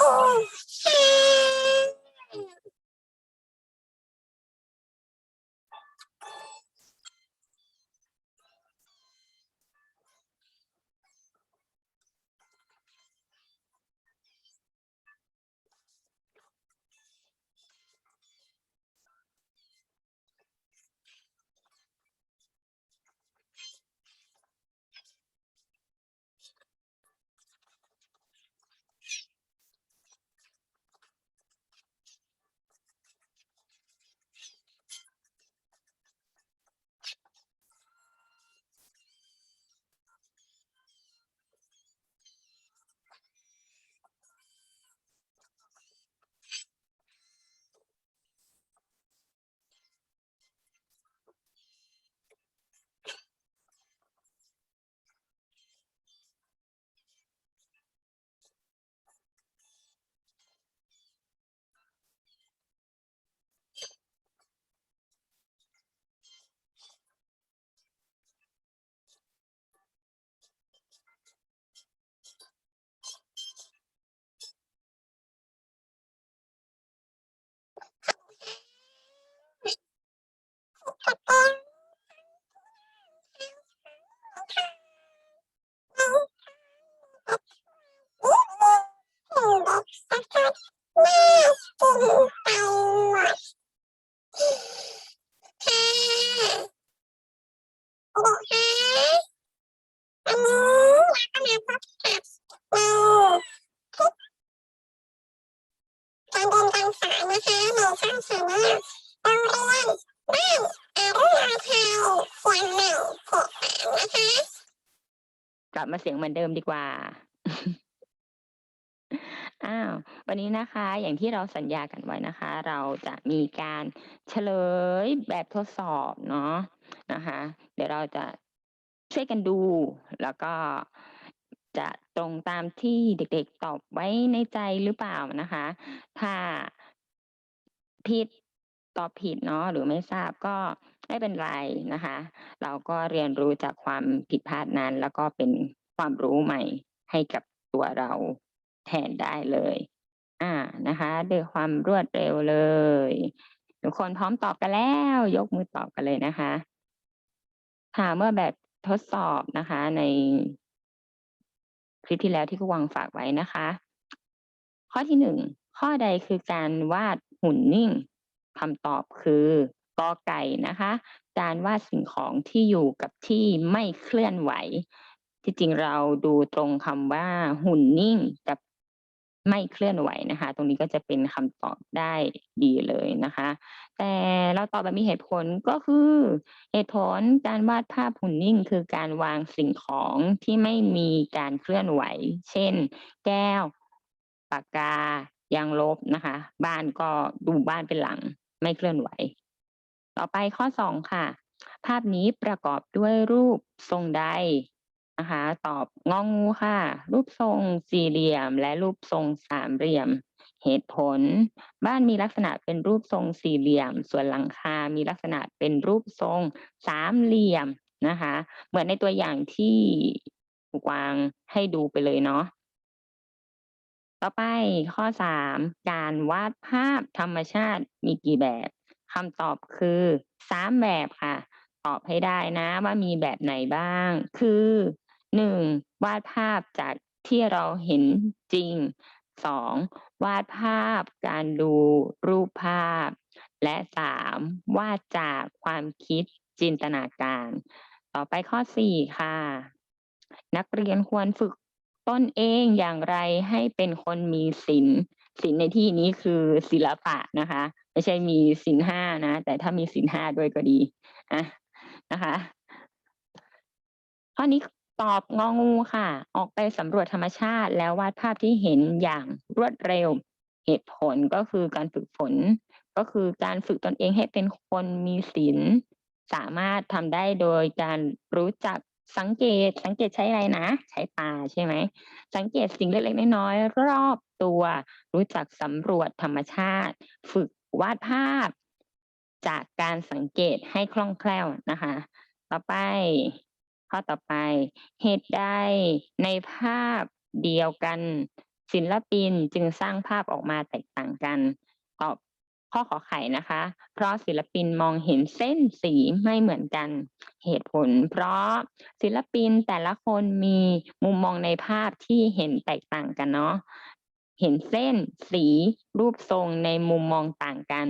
Oh, shit. เสียงเหมือนเดิมดีกว่า อ้าว วันนี้นะคะ อย่างที่เราสัญญากันไว้นะคะ เราจะมีการเฉลยแบบทดสอบเนาะนะคะ เดี๋ยวเราจะช่วยกันดู แล้วก็จะตรงตามที่เด็กๆตอบไว้ในใจหรือเปล่านะคะ ถ้าผิดตอบผิดเนาะหรือไม่ทราบก็ไม่เป็นไรนะคะ เราก็เรียนรู้จากความผิดพลาดนั้นแล้วก็เป็น ความรู้ใหม่ให้กับตัวเราแทนได้เลย อ่านะคะด้วยความรวดเร็วเลย ทุกคนพร้อมตอบกันแล้ว ยกมือตอบกันเลยนะคะถามว่าแบบทดสอบนะคะในคลิปที่แล้วที่ครูวังฝากไว้นะคะ ข้อที่หนึ่งข้อใดคือการวาดหุ่นนิ่งคำตอบคือกอไก่นะคะ การวาดสิ่งของที่อยู่กับที่ไม่เคลื่อนไหว ที่จริงเราดูตรงคำว่าหุ่นนิ่งกับไม่เคลื่อนไหวนะคะ ตรงนี้ก็จะเป็นคำตอบได้ดีเลยนะคะ แต่เราตอบแบบมีเหตุผลก็คือเหตุผลการวาดภาพหุ่นนิ่ง คือการวางสิ่งของที่ไม่มีการเคลื่อนไหว เช่น แก้ว ปากกายางลบนะคะ บ้านก็ดูบ้านเป็นหลัง ไม่เคลื่อนไหว ต่อไปข้อสองค่ะ ภาพนี้ประกอบด้วยรูปทรงใด นะคะ ตอบงองูค่ะ รูปทรงสี่เหลี่ยม และรูปทรงสามเหลี่ยม เหตุผล บ้านมีลักษณะเป็นรูปทรงสี่เหลี่ยม ส่วนหลังคา มีลักษณะเป็นรูปทรงสามเหลี่ยมนะคะ เหมือนในตัวอย่างที่วางให้ดูไปเลยเนาะต่อไปข้อสามการวาดภาพธรรมชาติมีกี่แบบคำตอบคือสามแบบค่ะ ตอบให้ได้นะว่ามีแบบไหนบ้าง คือ หนึ่งวาดภาพจากที่เราเห็นจริงสองวาดภาพการดูรูปภาพ และสามวาดจากความคิดจินตนาการ ต่อไปข้อสี่ค่ะ นักเรียนควรฝึกต้นเองอย่างไรให้เป็นคนมีศีลศีลในที่นี้คือศิลปะนะคะ ไม่ใช่มีศีลห้านะ แต่ถ้ามีศีลห้าด้วยก็ดีอะนะคะ ข้อนี้ ตอบงองูค่ะ ออกไปสำรวจธรรมชาติ แล้ววาดภาพที่เห็นอย่างรวดเร็ว เหตุผลก็คือการฝึกฝน ก็คือการฝึกตนเองให้เป็นคนมีศีลสามารถทำได้โดยการรู้จักสังเกต สังเกตใช้อะไรนะ ใช้ตาใช่ไหม สังเกตสิ่งเล็กๆน้อยๆรอบตัว รู้จักสำรวจธรรมชาติ ฝึกวาดภาพ จากการสังเกตให้คล่องแคล่วนะคะ ต่อไป ข้อต่อไป เหตุใดในภาพเดียวกัน ศิลปินจึงสร้างภาพออกมาแตกต่างกัน ตอบข้อขอไข่นะคะ เพราะศิลปินมองเห็นเส้นสีไม่เหมือนกัน เหตุผล เพราะศิลปินแต่ละคนมีมุมมองในภาพที่เห็นแตกต่างกันเนาะ เห็นเส้นสีรูปทรงในมุมมองต่างกัน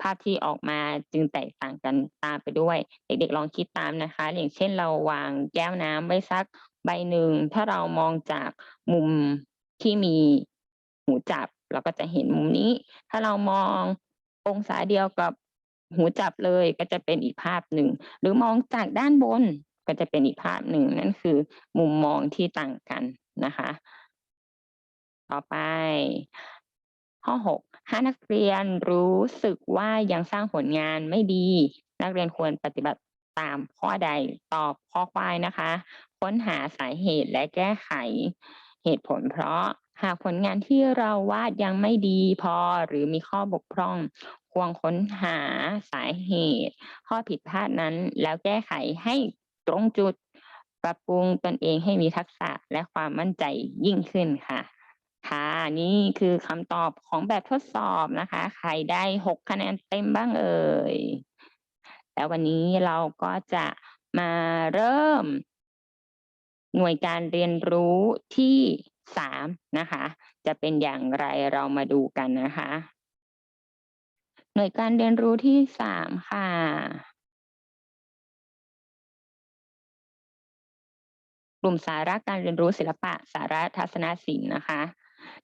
ภาพที่ออกมาจึงแตกต่างกันตามไปด้วย เด็กๆลองคิดตามนะคะ อย่างเช่นเราวางแก้วน้ำไว้สักใบหนึ่ง ถ้าเรามองจากมุมที่มีหูจับ เราก็จะเห็นมุมนี้ ถ้าเรามององศาเดียวกับหูจับเลยก็จะเป็นอีกภาพหนึ่ง หรือมองจากด้านบนก็จะเป็นอีกภาพหนึ่งนั่นคือ มุมมองที่ต่างกันนะคะ ต่อไป ข้อหกถ้านักเรียนรู้สึกว่ายังสร้างผลงานไม่ดี นักเรียนควรปฏิบัติตามข้อใดตอบข้อควายนะคะ ค้นหาสาเหตุและแก้ไขเหตุผลเพราะหากผลงานที่เราวาดยังไม่ดีพอหรือมีข้อบกพร่อง ควรค้นหาสาเหตุ ข้อผิดพลาดนั้นแล้วแก้ไขให้ตรงจุด ปรับปรุงตนเองให้มีทักษะและความมั่นใจยิ่งขึ้นค่ะ ค่ะ นี่คือคำตอบของแบบทดสอบนะคะ ใครได้หกคะแนนเต็มบ้างเอ่ย แล้ววันนี้เราก็จะมาเริ่ม หน่วยการเรียนรู้ที่สามนะคะ จะเป็นอย่างไรเรามาดูกันนะคะ หน่วยการเรียนรู้ที่สามค่ะกลุ่มสาระการเรียนรู้ศิลปะสาระทัศนศิลป์นะคะ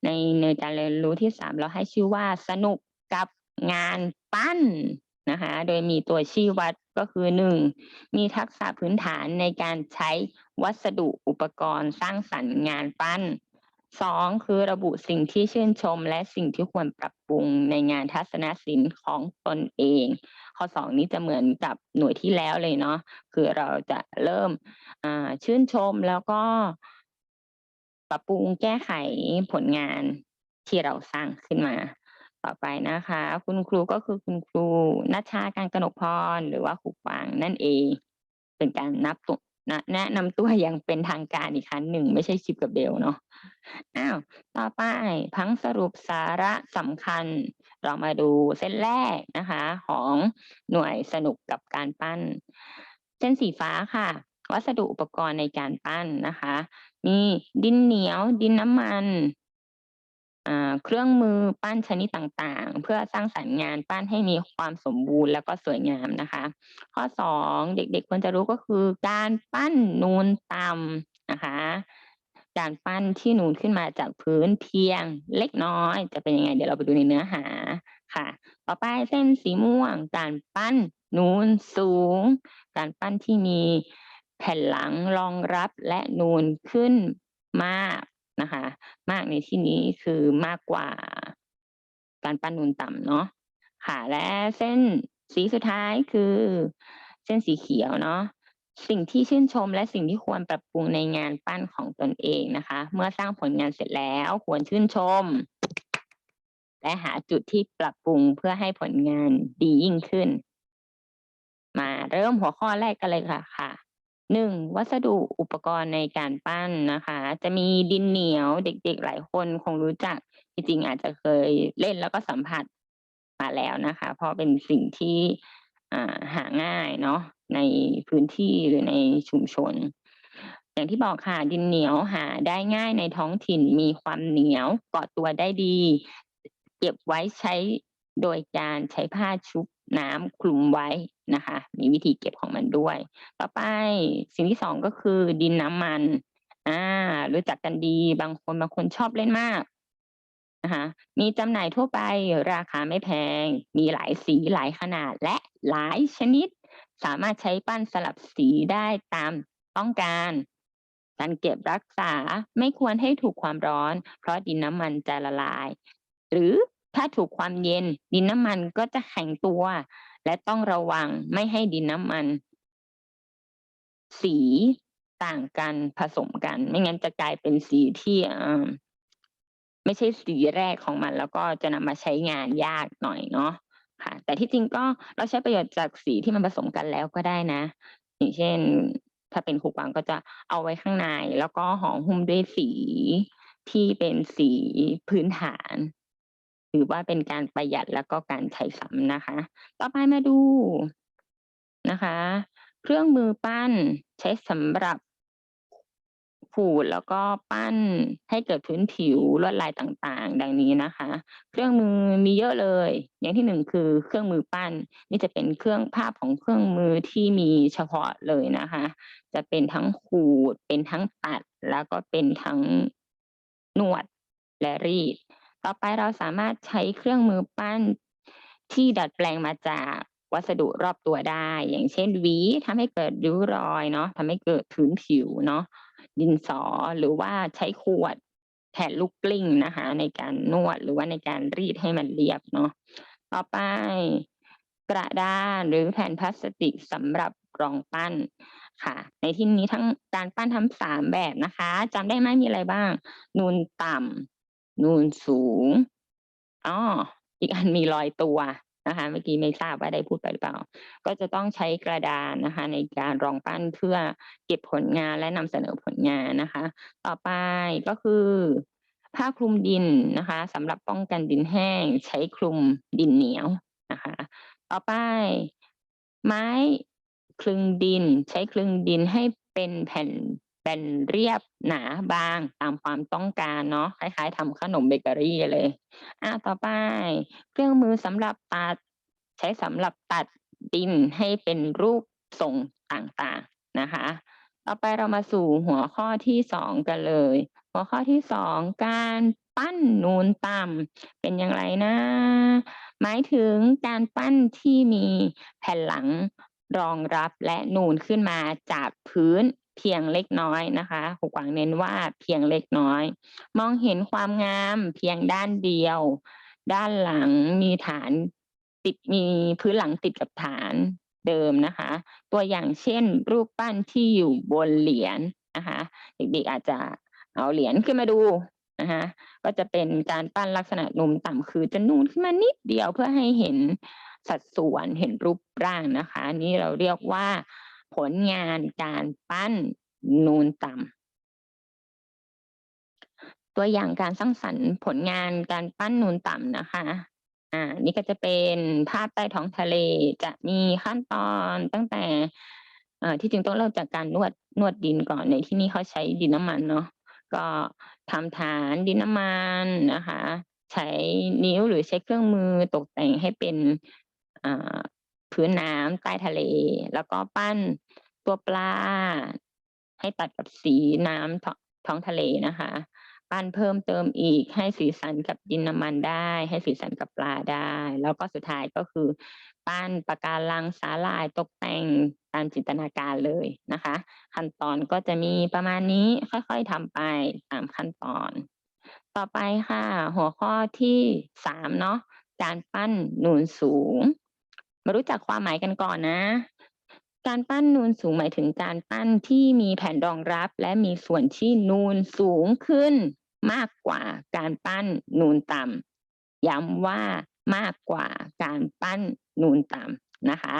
ในหน่วยการเรียนรู้ที่สามเราให้ชื่อว่าสนุกกับงานปั้นนะคะ โดยมีตัวชี้วัดก็คือหนึ่งมีทักษะพื้นฐานในการใช้วัสดุอุปกรณ์สร้างสรรค์งานปั้นสองคือระบุสิ่งที่ชื่นชม และสิ่งที่ควรปรับปรุงในงานทัศนศิลป์ของตนเอง ข้อสองนี้จะเหมือนกับหน่วยที่แล้วเลยเนาะคือเราจะเริ่มชื่นชมแล้วก็ ปรับปรุงแก้ไขผลงานที่เราสร้างขึ้นมา ต่อไปนะคะ คุณครูก็คือคุณครูนัชชาการกนกพรหรือว่าครูฟางนั่นเอง เป็นการนับตัวนะแนะนำตัวอย่างเป็นทางการอีกครั้งหนึ่ง ไม่ใช่ชิปกับเบลเนาะอ้าวต่อไปพังสรุปสาระสำคัญ เรามาดูเส้นแรกนะคะ ของหน่วยสนุกกับการปั้น เส้นสีฟ้าค่ะ วัสดุอุปกรณ์ในการปั้นนะคะ มีดินเหนียว ดินน้ำมันเครื่องมือปั้นชนิดต่างๆ เพื่อสร้างสรรค์งานปั้นให้มีความสมบูรณ์แล้วก็สวยงามนะคะ ข้อสองเด็กๆควรจะรู้ก็คือการปั้นนูนต่ำนะคะ การปั้นที่นูนขึ้นมาจากพื้นเพียงเล็กน้อย จะเป็นยังไง เดี๋ยวเราไปดูในเนื้อหาค่ะ ต่อไปเส้นสีม่วง การปั้นนูนสูง การปั้นที่มี แผ่นหลังรองรับและนูนขึ้นมากนะคะ มากในที่นี้คือมากกว่าการปั้นนูนต่ำเนาะค่ะและเส้นสีสุดท้ายคือเส้นสีเขียวเนาะสิ่งที่ชื่นชมและสิ่งที่ควรปรับปรุงในงานปั้นของตนเองนะคะ เมื่อสร้างผลงานเสร็จแล้วควรชื่นชม และหาจุดที่ปรับปรุงเพื่อให้ผลงานดียิ่งขึ้น มาเริ่มหัวข้อแรกกันเลยค่ะค่ะ หนึ่งวัสดุอุปกรณ์ในการปั้นนะคะ จะมีดินเหนียวเด็กๆหลายคนคงรู้จักจริงๆอาจจะเคยเล่นแล้วก็สัมผัสมาแล้วนะคะ เพราะเป็นสิ่งที่หาง่ายเนาะในพื้นที่หรือในชุมชน อย่างที่บอกค่ะดินเหนียวหาได้ง่ายในท้องถิ่นมีความเหนียวเกาะตัวได้ดี เก็บไว้ใช้โดยการใช้ผ้าชุบ น้ำคลุมไว้นะคะ มีวิธีเก็บของมันด้วย ต่อไปสิ่งที่สองก็คือดินน้ำมันอ่ารู้จักกันดีบางคนบางคนชอบเล่นมากนะคะมีจำหน่ายทั่วไปราคาไม่แพง มีหลายสีหลายขนาดและหลายชนิด สามารถใช้ปั้นสลับสีได้ตามต้องการการเก็บรักษาไม่ควรให้ถูกความร้อน เพราะดินน้ำมันจะละลาย หรือ ถ้าถูกความเย็น ดินน้ำมันก็จะแข็งตัว และต้องระวังไม่ให้ดินน้ำมัน สีต่างกันผสมกัน ไม่งั้นจะกลายเป็นสีที่ไม่ใช่สีแรกของมัน แล้วก็จะนำมาใช้งานยากหน่อยเนาะค่ะ แต่ที่จริงก็เราใช้ประโยชน์จากสีที่มันผสมกันแล้วก็ได้นะ อย่างเช่น ถ้าเป็นขูกวางก็จะเอาไว้ข้างใน แล้วก็ห่อหุ้มด้วยสีที่เป็นสีพื้นฐาน ถือว่าเป็นการประหยัดแล้วก็การใช้ซ้ำนะคะ ต่อไปมาดูนะคะ เครื่องมือปั้นใช้สำหรับขูดแล้วก็ปั้นให้เกิดพื้นผิวลวดลายต่างๆ ดังนี้นะคะ เครื่องมือมีเยอะเลย อย่างที่หนึ่งคือเครื่องมือปั้น นี่จะเป็นเครื่องภาพของเครื่องมือที่มีเฉพาะเลยนะคะ จะเป็นทั้งขูดเป็นทั้งตัด แล้วก็เป็นทั้งนวดและรีด ต่อไปเราสามารถใช้เครื่องมือปั้นที่ดัดแปลงมาจากวัสดุรอบตัวได้ อย่างเช่นหวีทำให้เกิดริ้วรอยเนาะทำให้เกิดพื้นผิวเนาะดินสอหรือว่าใช้ขวดแทนลูกกลิ้งนะคะ ในการนวดหรือว่าในการรีดให้มันเรียบเนาะต่อไปกระดานหรือแผ่นพลาสติกสำหรับรองปั้นค่ะ ในที่นี้ทั้งการปั้นทำสามแบบนะคะจำได้ไหมมีอะไรบ้าง นูนต่ำ นูนสูงอ๋ออีกอันมีรอยตัวนะคะ เมื่อกี้ไม่ทราบว่าได้พูดไปหรือเปล่า ก็จะต้องใช้กระดานนะคะ ในการรองปั้นเพื่อเก็บผลงานและนำเสนอผลงานนะคะ ต่อไปก็คือผ้าคลุมดินนะคะสำหรับป้องกันดินแห้ง ใช้คลุมดินเหนียวนะคะ ต่อไป ไม้คลึงดิน ใช้คลึงดินให้เป็นแผ่น เป็นเรียบหนาบางตามความต้องการเนาะคล้ายๆทำขนมเบเกอรี่เลย อะต่อไป เครื่องมือสำหรับตัด ใช้สำหรับตัดดินให้เป็นรูปทรงต่างๆนะคะ ต่อไปเรามาสู่หัวข้อที่สองกันเลย หัวข้อที่สองการปั้นนูนต่ำเป็นอย่างไรนะ หมายถึงการปั้นที่มีแผ่นหลังรองรับและนูนขึ้นมาจากพื้น เพียงเล็กน้อยนะคะหกวังเน้นว่าเพียงเล็กน้อย มองเห็นความงามเพียงด้านเดียว ด้านหลังมีฐานติดมีพื้นหลังติดกับฐานเดิมนะคะ ตัวอย่างเช่น รูปปั้นที่อยู่บนเหรียญนะคะเด็กๆอาจจะเอาเหรียญขึ้นมาดูนะคะก็จะเป็นการปั้นลักษณะนูนต่ำคือจะนูนขึ้นมานิดเดียวเพื่อให้เห็นสัดส่วนเห็นรูปร่างนะคะ นี่เราเรียกว่า ผลงานการปั้นนูนต่ำตัวอย่างการสร้างสรรค์ผลงานการปั้นนูนต่ำนะคะ อ่า นี่ก็จะเป็นภาพใต้ท้องทะเลจะมีขั้นตอนตั้งแต่ที่จริงต้องเริ่มจากการนวดนวดดินก่อนในที่นี้เขาใช้ดินน้ำมันเนาะก็ทำฐานดินน้ำมันนะคะ ใช้นิ้วหรือใช้เครื่องมือตกแต่งให้เป็น พื้นน้ำใต้ทะเล แล้วก็ปั้นตัวปลา ให้ตัดกับสีน้ำท้องท้องทะเลนะคะ ปั้นเพิ่มเติมอีกให้สีสันกับดินน้ำมันได้ ให้สีสันกับปลาได้ แล้วก็สุดท้ายก็คือ ปั้นปะการังสาลายตกแต่งตามจินตนาการเลยนะคะ ขั้นตอนก็จะมีประมาณนี้ค่อยๆทำไปตามขั้นตอน ต่อไปค่ะ หัวข้อที่สามเนาะการปั้นนูนสูง มารู้จักความหมายกันก่อนนะ การปั้นนูนสูงหมายถึงการปั้นที่มีแผ่นรองรับ และมีส่วนที่นูนสูงขึ้น มากกว่าการปั้นนูนต่ำย้ำว่ามากกว่าการปั้นนูนต่ำนะคะ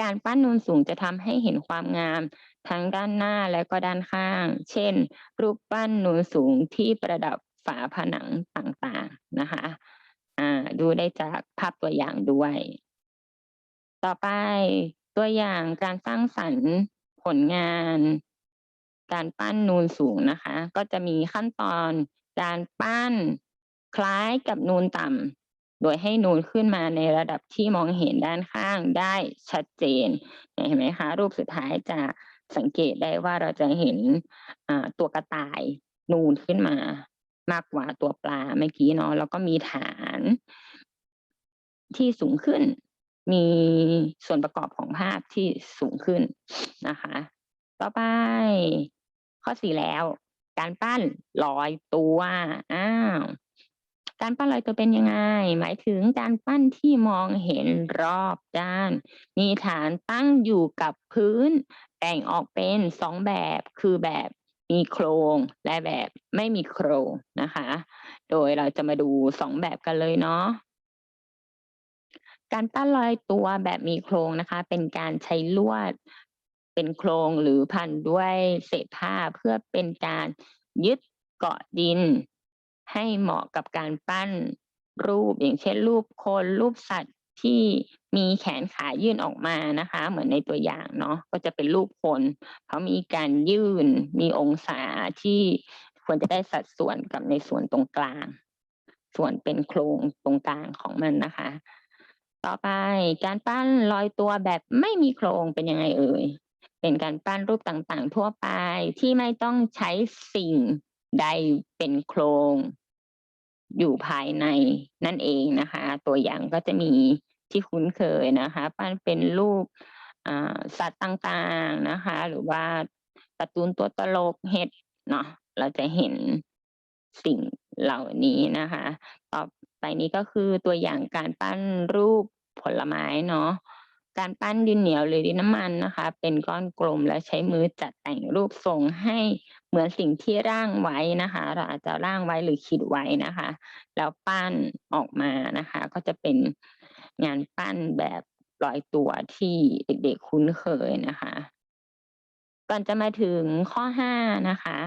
การปั้นนูนสูงจะทำให้เห็นความงามทั้งด้านหน้าและก็ด้านข้าง เช่น รูปปั้นนูนสูงที่ประดับฝาผนังต่างๆนะคะ อ่า ดูได้จากภาพตัวอย่างด้วย ต่อไปตัวอย่างการสร้างสรรค์ผลงาน การปั้นนูนสูงนะคะ ก็จะมีขั้นตอนการปั้นคล้ายกับนูนต่ำโดยให้นูนขึ้นมาในระดับที่มองเห็นด้านข้างได้ชัดเจนเห็นไหมคะ รูปสุดท้ายจะสังเกตได้ว่าเราจะเห็นตัวกระต่ายนูนขึ้นมามากกว่าตัวปลาเมื่อกี้เนาะแล้วก็มีฐานที่สูงขึ้น มีส่วนประกอบของภาพที่สูงขึ้นนะคะ ต่อไปข้อสี่แล้ว การปั้นลอยตัวอ้าวการปั้นลอยตัวเป็นยังไง หมายถึงการปั้นที่มองเห็นรอบด้าน มีฐานตั้งอยู่กับพื้น แบ่งออกเป็นสองแบบ คือแบบมีโครงและแบบไม่มีโครงนะคะ โดยเราจะมาดูสองแบบกันเลยเนาะ การปั้นลอยตัวแบบมีโครงนะคะ เป็นการใช้ลวด เป็นโครงหรือพันด้วยเศษผ้าเพื่อเป็นการยึดเกาะดิน ให้เหมาะกับการปั้นรูปอย่างเช่นรูปคนรูปสัตว์ที่มีแขนขายื่นออกมานะคะ เหมือนในตัวอย่างเนาะก็จะเป็นรูปคนเขามีการยื่นมีองศาที่ควรจะได้สัดส่วนกับในส่วนตรงกลาง ส่วนเป็นโครงตรงกลางของมันนะคะ ต่อไปการปั้นลอยตัวแบบไม่มีโครงเป็นยังไงเอ่ย เป็นการปั้นรูปต่างๆ ทั่วไปที่ไม่ต้องใช้สิ่งใดเป็นโครง อยู่ภายในนั่นเองนะคะ ตัวอย่างก็จะมีที่คุ้นเคยนะคะ ปั้นเป็นรูปสัตว์ต่างๆนะคะ หรือว่าการ์ตูนตัวตลกเห็ดเนาะเราจะเห็นสิ่ง เหล่านี้นะคะ ต่อไปนี้ก็คือตัวอย่างการปั้นรูปผลไม้เนาะการปั้นดินเหนียวหรือดินน้ำมันนะคะ เป็นก้อนกลมและใช้มือจัดแต่งรูปทรงให้เหมือนสิ่งที่ร่างไว้นะคะ เราอาจจะร่างไว้หรือคิดไว้นะคะ แล้วปั้นออกมานะคะ ก็จะเป็นงานปั้นแบบลอยตัวที่เด็กๆคุ้นเคยนะคะ ก่อนจะมาถึงข้อ5นะคะ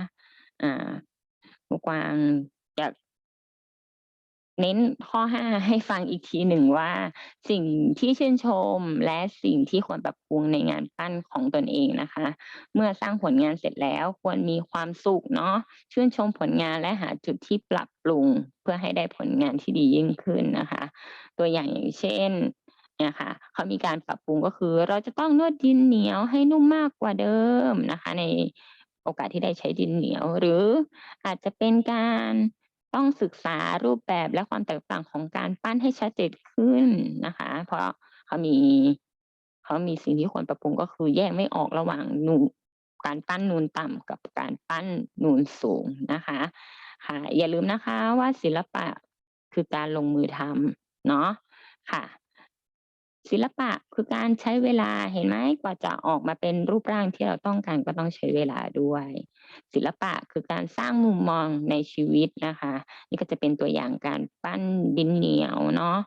อ่ากวาง เน้นข้อ5ให้ฟังอีกทีหนึ่งว่า สิ่งที่ชื่นชมและสิ่งที่ควรปรับปรุงในงานปั้นของตนเองนะคะ เมื่อสร้างผลงานเสร็จแล้วควรมีความสุขเนาะชื่นชมผลงานและหาจุดที่ปรับปรุง เพื่อให้ได้ผลงานที่ดียิ่งขึ้นนะคะ ตัวอย่างอย่างเช่นเนี่ยค่ะเขามีการปรับปรุงก็คือ เราจะต้องนวดดินเหนียวให้นุ่มมากกว่าเดิมนะคะ ในโอกาสที่ได้ใช้ดินเหนียว หรืออาจจะเป็นการ ต้องศึกษารูปแบบและความแตกต่างของการปั้นให้ชัดเจนขึ้นนะคะ เพราะเขามีเขามีสิ่งที่ควรปรับปรุงก็คือแยกไม่ออกระหว่างนูนการปั้นนูนต่ำกับการปั้นนูนสูงนะคะ ค่ะ อย่าลืมนะคะว่าศิลปะคือการลงมือทำเนาะค่ะ ศิลปะคือการใช้เวลาเห็นไหมกว่าจะออกมาเป็นรูปร่างที่เราต้องการก็ต้องใช้เวลาด้วย ศิลปะคือการสร้างมุมมองในชีวิตนะคะ นี่ก็จะเป็นตัวอย่างการปั้นดินเหนียวเนาะ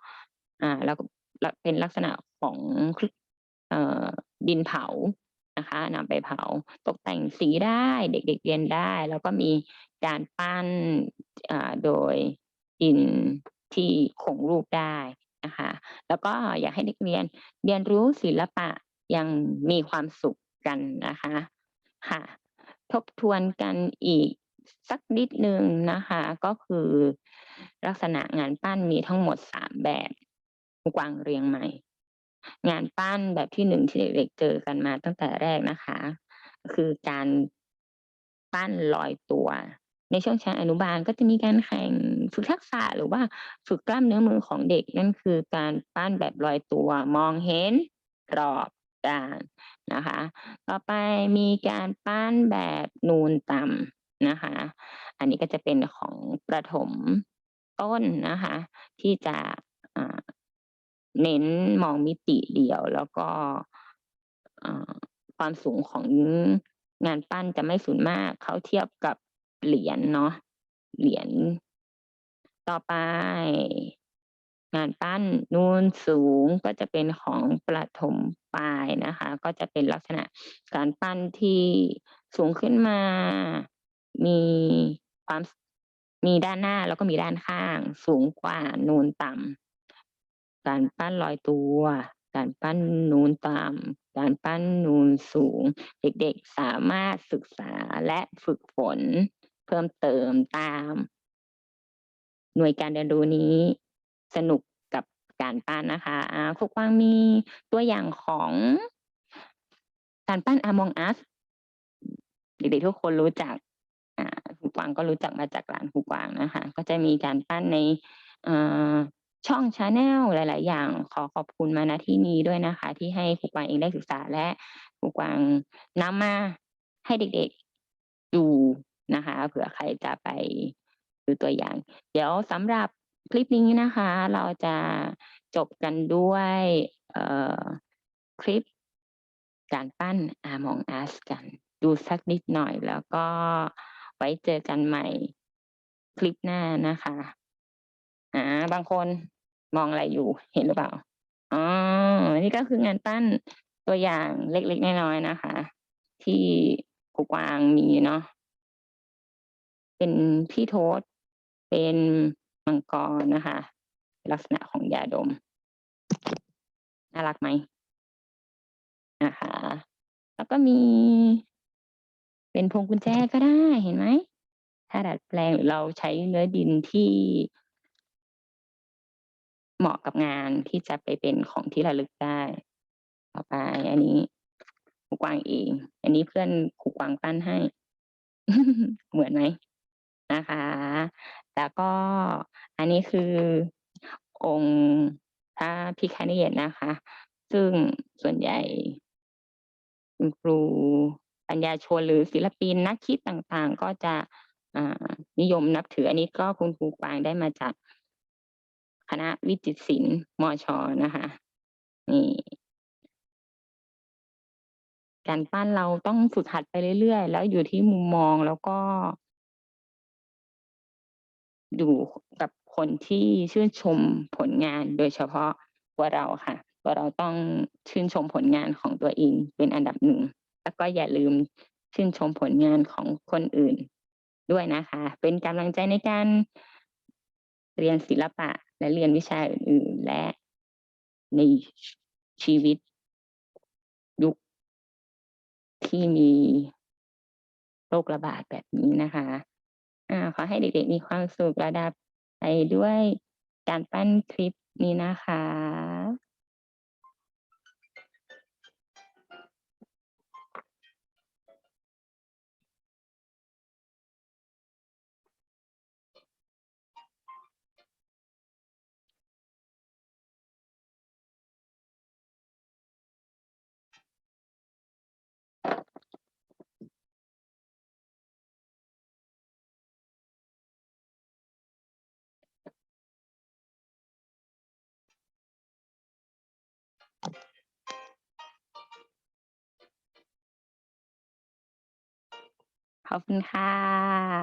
อ่าแล้วก็เป็นลักษณะของเอ่อดินเผานะคะนำไปเผาตกแต่งสีได้เด็กๆเรียนได้ แล้วก็มีการปั้นอ่าโดยดินที่คงรูปได้ นะคะแล้วก็อยากให้เด็กเรียนเรียนรู้ศิลปะย่างมีความสุขกันนะคะค่ะ ทบทวนกันอีกสักนิดหนึ่งนะคะ ก็คือลักษณะงานปั้นมีทั้งหมด3แบบกวางเรียงใหม่ งานปั้นแบบที่1ที่เด็กๆเจอกันมาตั้งแต่แรกนะคะ คือการปั้นลอยตัว ในช่วงชั้นอนุบาลก็จะมีการแข่งฝึกทักษะหรือว่าฝึกกล้ามเนื้อมือของเด็กนั่นคือการปั้นแบบลอยตัวมองเห็นรอบด้านนะคะ ต่อไปมีการปั้นแบบนูนต่ำนะคะ อันนี้ก็จะเป็นของประถมต้นนะคะ ที่จะเน้นมองมิติเดียวแล้วก็ความสูงของงานปั้นจะไม่สูงมาก เขาเทียบกับ เหรียญเนาะเหรียญต่อไป งานปั้นนูนสูงก็จะเป็นของประถมปลายนะคะ ก็จะเป็นลักษณะการปั้นที่สูงขึ้นมา มีความมีด้านหน้าแล้วก็มีด้านข้าง สูงกว่านูนต่ำการปั้นลอยตัว การปั้นนูนต่ำการปั้นนูนสูง เด็กๆสามารถศึกษาและฝึกฝน เพิ่มเติมตาม หน่วยการเรียนรู้นี้สนุกกับการปั้นนะคะครูกวางมีตัวอย่างของการปั้น Among Us เด็กๆทุกคนรู้จักครูกวางก็รู้จักมาจากร้านครูกวางนะคะ ก็จะมีการปั้นในช่องชนเนลหลาย ๆ อย่างขอขอบคุณมาณที่นี้ด้วยนะคะ ที่ให้ครูกวางเองได้ศึกษาและครูกวางนำมาให้เด็ก ๆ ดู นะคะเผื่อใครจะไปดูตัวอย่าง เดี๋ยวสำหรับคลิปนี้นะคะ เราจะจบกันด้วยคลิปการปั้น Among Us กัน ดูสักนิดหน่อยแล้วก็ไว้เจอกันใหม่คลิปหน้านะคะอ่าบางคนมองอะไรอยู่เห็นหรือเปล่า?อ๋อนี่ก็คืองานปั้นตัวอย่างเล็กๆน้อยๆนะคะ ที่ครูกวางมีเนาะ เป็นพี่โทษเป็นเป็นมังกรนะคะ ลักษณะของยาดม น่ารักไหมนะคะ แล้วก็มี เป็นพวงกุญแจก็ได้เห็นไหม ถ้าดัดแปลงหรือเราใช้เนื้อดินที่เหมาะกับงานที่จะไปเป็นของที่ระลึกได้ ต่อไป อันนี้ครูกวางเอง อันนี้เพื่อนครูกวางปั้นให้ เหมือนไหม นะคะ แล้วก็อันนี้คือองค์พระพิฆเนศนะคะ ซึ่งส่วนใหญ่คุณครูปัญญาชนหรือศิลปินนักคิดต่างๆ ก็จะนิยมนับถืออันนี้ก็คุณครูกวางได้มาจากคณะวิจิตรศิลป์มชนะคะนี่การปั้นเราต้องฝึกหัดไปเรื่อยๆ แล้วอยู่ที่มุมมองแล้วก็ อยู่กับคนที่ชื่นชมผลงานโดยเฉพาะตัวเราค่ะตัวเราต้องชื่นชมผลงานของตัวเองเป็นอันดับหนึ่ง แล้วก็อย่าลืมชื่นชมผลงานของคนอื่นด้วยนะคะ เป็นกำลังใจในการเรียนศิลปะและเรียนวิชาอื่น ๆ และในชีวิตยุคที่มีโรคระบาดแบบนี้นะคะ อ่าขอให้เด็กๆมีความสุขระดับไปด้วยการปั้นคลิปนี้นะคะ ขอบคุณค่ะ